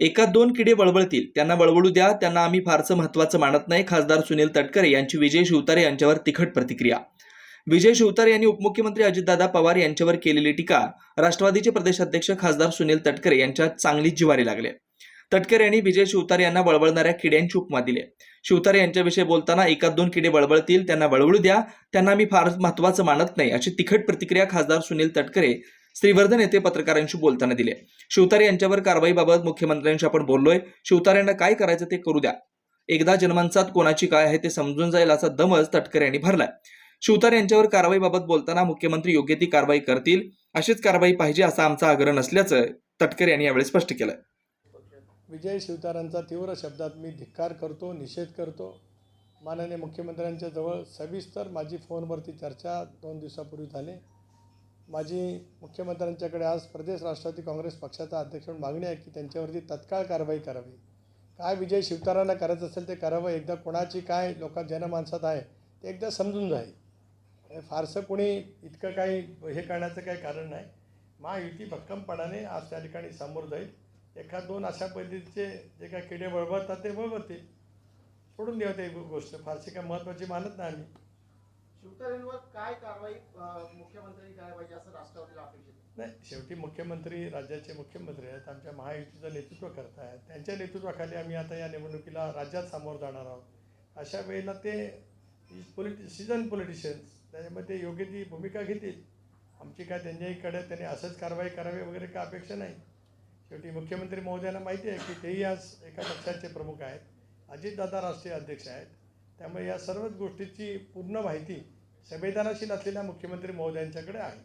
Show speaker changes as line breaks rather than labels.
एका दोन किडे बळबळतील. त्यांना बळबळू द्या. त्यांना आम्ही फारसं महत्वाचं मानत नाही. खासदार सुनील तटकरे यांची विजय शिवतारे यांच्यावर तिखट प्रतिक्रिया. विजय शिवतारे यांनी उपमुख्यमंत्री अजितदादा पवार यांच्यावर केलेली टीका राष्ट्रवादीचे प्रदेशाध्यक्ष खासदार सुनील तटकरे यांच्या चांगलीच जिवारी लागले. तटकरे यांनी विजय शिवतारे यांना बळबळणाऱ्या किड्यांची उपमा दिली. शिवतारे यांच्याविषयी बोलताना एकाच दोन किडे बळबळतील त्यांना बळबळू द्या. त्यांना मी फार महत्वाचं मानत नाही अशी तिखट प्रतिक्रिया खासदार सुनील तटकरे श्रीवर्धन येथे पत्रकारांशी बोलताना दिले. शिवतारे यांच्यावर कारवाईबाबत मुख्यमंत्र्यांशी आपण बोललोय. शिवतारेंना काय करायचं ते करू द्या. एकदा जनमानसात कोणाची काय आहे ते समजून जाईल असा दमच तटकरे यांनी भरलाय. शिवतारे यांच्यावर कारवाईबाबत बोलताना मुख्यमंत्री योग्य ती कारवाई करतील अशीच कारवाई पाहिजे असा आमचा आग्रह नसल्याचं तटकरे यांनी यावेळी स्पष्ट केलं
विजय शिवतारांचा तीव्र शब्दात मी धिक्कार करतो निषेध करतो. माननीय मुख्यमंत्र्यांच्या जवळ सविस्तर माझी फोनवरती चर्चा दोन दिवसापूर्वी झाली. माझी मुख्यमंत्र्यांच्याकडे आज प्रदेश राष्ट्रवादी काँग्रेस पक्षाचा अध्यक्ष म्हणून मागणी आहे की त्यांच्यावरती तत्काळ कारवाई करावी. काय विजय शिवतारांना करायचं असेल ते करावं एकदा कोणाची काय लोकां जनमानसात आहे ते एकदा समजून जाईल. फारसं कोणी इतकं काही हे करण्याचं काही कारण नाही. महायुती भक्कमपणाने आज त्या ठिकाणी समोर जाईल. एखाद दोन अशा पद्धतीचे जे काय किडे वळवतात ते वळवतील. सोडून देऊ ते गोष्ट. फारशी काय महत्त्वाची मानत नाही आम्ही.
शिवतारेंवर काय कारवाई मुख्यमंत्री करायला पाहिजे असं राष्ट्रवादीला अपेक्षित?
नाही शेवटी मुख्यमंत्री राज्याचे मुख्यमंत्री आहेत आमच्या महायुतीचं नेतृत्व करत आहेत. त्यांच्या नेतृत्वाखाली आम्ही आता या निवडणुकीला राज्यात सामोरं जाणार आहोत. अशा वेळेला ते पोलिटि सिजन पॉलिटिशियन्स त्याच्यामध्ये योग्य ती भूमिका घेतील. आमची काय त्यांच्याकडे त्यांनी असंच कारवाई करावी वगैरे काय अपेक्षा नाही. शेवटी मुख्यमंत्री महोदयांना माहिती आहे की तेही आज एका पक्षाचे प्रमुख आहेत. अजितदादा राष्ट्रीय अध्यक्ष आहेत. त्यामुळे या सर्वच गोष्टीची पूर्ण माहिती संवेदनाशील असलेल्या मुख्यमंत्री महोदयांच्याकडे आहे.